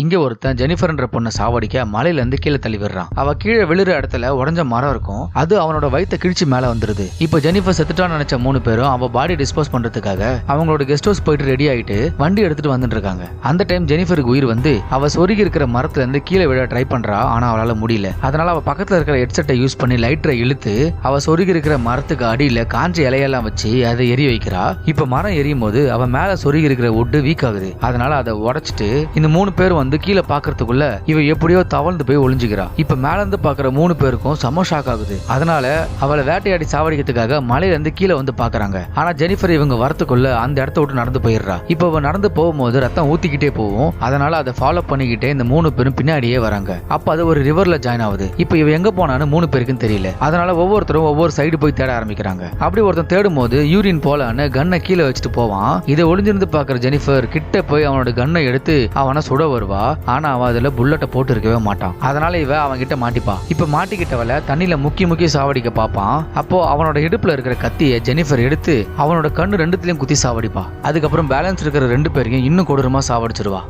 இங்க ஒருத்தன் ஜெனிஃபர்ன்ற பொண்ணை சாவடிக்க மலையில இருந்து கீழே தள்ளி விடுறான். அவ கீழே விழுற இடத்துல உடஞ்ச மரம் இருக்கும். அது அவனோட வயிற்ற கிழிச்சு மேல வந்துருது. இப்போ ஜெனிஃபர் செத்துட்டான்னு நினைச்ச மூணு பேரும் அவ பாடி டிஸ்போஸ் பண்றதுக்காக அவங்களோட கெஸ்ட் ஹவுஸ் போயிட்டு ரெடி ஆயிட்டு வண்டி எடுத்துட்டு வந்துட்டு இருக்காங்க. அந்த டைம் ஜெனிஃபருக்கு உயிர் வந்து அவ சொருகி இருக்கிற மரத்துல இருந்து கீழே விழ ட்ரை பண்றா ஆனா அவளால முடியல. அதனால அவ பக்கத்துல இருக்கிற ஹெட்செட்டை யூஸ் பண்ணி லைட்டரை இழுத்து அவ சொருகி இருக்கிற மரத்துக்கு அடியில காஞ்ச இலையெல்லாம் வச்சு அதை எரிய வைக்கிறா. இப்ப மரம் எரியும் போது அவ மேல சொருகி இருக்கிற ஒட்டு வீக் ஆகுது. அதனால அதை உடைச்சிட்டு இந்த மூணு பேர் வந்து வந்து கீழே பாக்குறதுக்குள்ள இவ எப்படியோ தவழ்ந்து போய் ஒளிஞ்சுக்கிறா. இப்ப மேல இருந்து பாக்குற மூணு பேருக்கும் செம ஷாக் ஆகுது. அதனால அவளை வேட்டையாடி சாவடிக்கிறதுக்காக மலையில இருந்து கீழே வந்து பாக்குறாங்க ஆனா ஜெனிஃபர் இவங்க வரத்துக்குள்ள அந்த இடத்த விட்டு நடந்து போயிடுறா. இப்ப அவ நடந்து போகும்போது ரத்தம் ஊத்திக்கிட்டே போகும். அதனால அதை ஃபாலோ பண்ணிக்கிட்டே இந்த மூணு பேரும் பின்னாடியே வராங்க. அப்ப அது ஒரு ரிவர்ல ஜாயின் ஆகுது. இப்ப இவ எங்க போனான்னு மூணு பேருக்கும் தெரியல. அதனால ஒவ்வொருத்தரும் ஒவ்வொரு சைடு போய் தேட ஆரம்பிக்கிறாங்க. அப்படி ஒருத்தன் தேடும் போது யூரின் போலான்னு கன்னை கீழே வச்சுட்டு போவான். இதை ஒளிஞ்சிருந்து பாக்குற ஜெனிஃபர் கிட்ட போய் அவனோட கன்னை எடுத்து அவனை சுட வருவா ஆனா அவன் அதுல புல்லட்டை போட்டு இருக்கவே மாட்டான். அதனால இவ அவன் கிட்ட மாட்டிப்பா. இப்ப மாட்டிக்கிட்டவள தண்ணியில முக்கி முக்கி சாவடிக்க பாப்பான். அப்போ அவனோட இடுப்புல இருக்கிற கத்தியை ஜெனிஃபர் எடுத்து அவனோட கண்ணு ரெண்டுத்திலயும் குத்தி சாவடிப்பா. அதுக்கப்புறம் பேலன்ஸ் இருக்கிற ரெண்டு பேரையும் இன்னும் கொடூரமா சாவடிச்சிருவா.